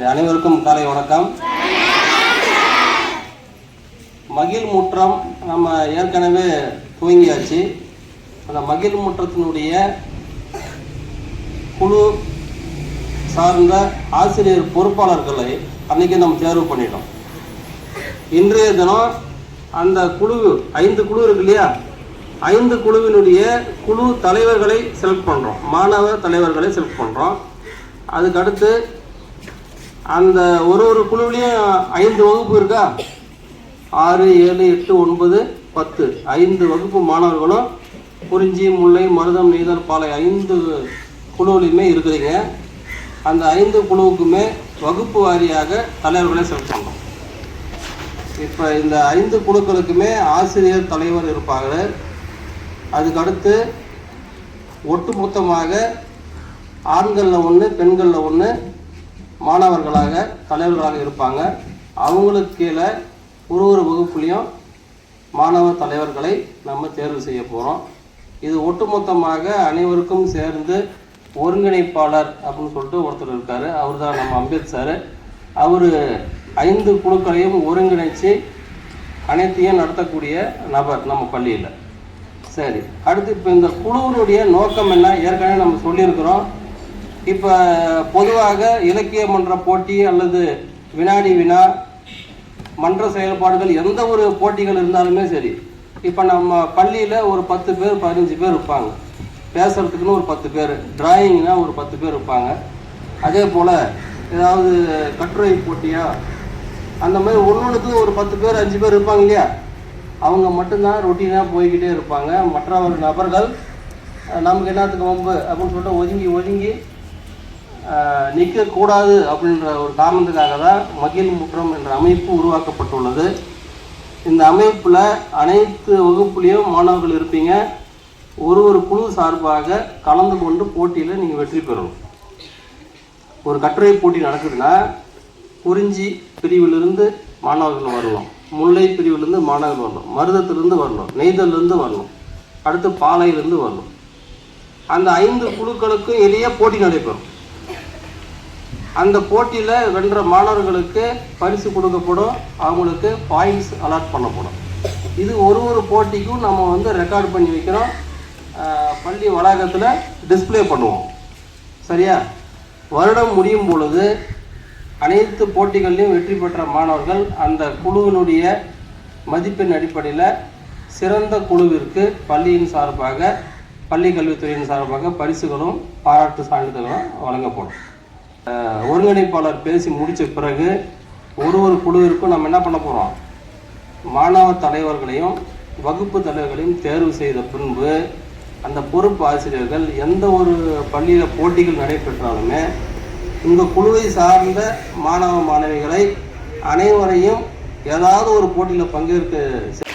அனைவருக்கும் காலை வணக்கம். மகிழ் முற்றம் நம்ம ஏற்கனவே துவங்கியாச்சு. அந்த மகிழ் முற்றத்தினுடைய குழு சார்ந்த ஆசிரியர் பொறுப்பாளர்களை அன்னைக்கு நம்ம தேர்வு பண்ணிட்டோம். இன்றைய தினம் அந்த குழு ஐந்து குழு இருக்கு இல்லையா? ஐந்து குழுவினுடைய குழு தலைவர்களை செலக்ட் பண்ணுறோம் மாணவ தலைவர்களை செலக்ட் பண்ணுறோம் அதுக்கடுத்து அந்த ஒரு ஒரு குழுவிலையும் ஐந்து வகுப்பு இருக்கா? ஆறு ஏழு எட்டு ஒன்பது பத்து. ஐந்து வகுப்பு மாணவர்களும் குறிஞ்சி முல்லை மருதம் நெய்தல் பாலை ஐந்து குழுவிலையுமே இருக்கிறீங்க அந்த ஐந்து குழுவுக்குமே வகுப்பு வாரியாக தலைவர்களை செலக்ட் பண்ணோம் இப்போ இந்த ஐந்து குழுக்களுக்குமே ஆசிரியர் தலைவர் இருப்பாங்க அதுக்கடுத்து ஒட்டுமொத்தமாக ஆண்களில் ஒன்று பெண்களில் ஒன்று மாணவர்களாக தலைவர்களாக இருப்பாங்க. அவங்களுக்கு கீழே ஒரு ஒரு வகுப்புலையும் மாணவ தலைவர்களை நம்ம தேர்வு செய்ய போகிறோம் இது ஒட்டுமொத்தமாக அனைவருக்கும் சேர்ந்து ஒருங்கிணைப்பாளர் அப்படின்னு சொல்லிட்டு ஒருத்தர் இருக்கார். அவர் தான் நம்ம அம்பேத்கர் அவர் ஐந்து குழுக்களையும் ஒருங்கிணைச்சு அனைத்தையும் நடத்தக்கூடிய நபர் நம்ம பள்ளியில். சரி அடுத்து இப்போ இந்த குழுவினுடைய நோக்கம் என்ன? ஏற்கனவே நம்ம சொல்லியிருக்கிறோம். இப்போ பொதுவாக இலக்கிய மன்ற போட்டி அல்லது வினாடி வினா மன்ற செயல்பாடுகள் எந்த ஒரு போட்டிகள் இருந்தாலுமே சரி. இப்போ நம்ம பள்ளியில் ஒரு பத்து பேர் பதினஞ்சு பேர் இருப்பாங்க. பேசுறதுக்குன்னு ஒரு பத்து பேர். டிராயிங்னா ஒரு பத்து பேர் இருப்பாங்க. அதே போல் ஏதாவது கட்டுரை போட்டியா? அந்த மாதிரி ஒன்னொன்றுக்கு ஒரு பத்து பேர் அஞ்சு பேர் இருப்பாங்க இல்லையா? அவங்க மட்டும்தான் ரொட்டீனாக போய்கிட்டே இருப்பாங்க. மற்ற ஒரு நபர்கள் நமக்கு என்னத்துக்கு வம்பு? அப்படின்னு சொல்லிட்டு ஒதுங்கி ஒதுங்கி நிற்கக்கூடாது அப்படின்ற ஒரு காரணத்துக்காக தான் மகிழ் முற்றம் என்ற அமைப்பு உருவாக்கப்பட்டுள்ளது. இந்த அமைப்பில் அனைத்து வகுப்புலேயும் மாணவர்கள் இருப்பீங்க. ஒரு ஒரு குழு சார்பாக கலந்து கொண்டு போட்டியில் நீங்கள் வெற்றி பெறணும். ஒரு கட்டுரை போட்டி நடக்குதுன்னா குறிஞ்சி பிரிவிலிருந்து மாணவர்கள் வரணும். முல்லை பிரிவிலிருந்து மாணவர்கள் வரணும். மருதத்திலிருந்து வரணும். நெய்தல்லிருந்து வரணும். அடுத்து பாலையிலிருந்து வரணும். அந்த ஐந்து குழுக்களுக்கும் இடையே போட்டி நடைபெறும். அந்த போட்டியில் வென்ற மாணவர்களுக்கு பரிசு கொடுக்கப்படும். அவங்களுக்கு பாயிண்ட்ஸ் அலாட் பண்ணப்படும். இது ஒரு ஒரு போட்டிக்கும் நம்ம வந்து ரெக்கார்ட் பண்ணி வைக்கிறோம். பள்ளி வளாகத்தில் டிஸ்ப்ளே பண்ணுவோம். சரியா? வருடம் முடியும் பொழுது அனைத்து போட்டிகள்லையும் வெற்றி பெற்ற மாணவர்கள் அந்த குழுவினுடைய மதிப்பெண் அடிப்படையில் சிறந்த குழுவிற்கு பள்ளியின் சார்பாக பள்ளி கல்வித்துறையின் சார்பாக பரிசுகளும் பாராட்டு சான்றிதழ்களும் வழங்கப்படும். ஒருங்கிணைப்பாளர் பேசி முடித்த பிறகு ஒரு ஒரு குழுவிற்கும் நம்ம என்ன பண்ண போகிறோம் மாணவ தலைவர்களையும் வகுப்பு தலைவர்களையும் தேர்வு செய்த பின்பு அந்த பொறுப்பு ஆசிரியர்கள் எந்த ஒரு பள்ளியில் போட்டிகள் நடைபெற்றாலுமே இந்த குழுவை சார்ந்த மாணவ மாணவிகளை அனைவரையும் ஏதாவது ஒரு போட்டியில் பங்கேற்க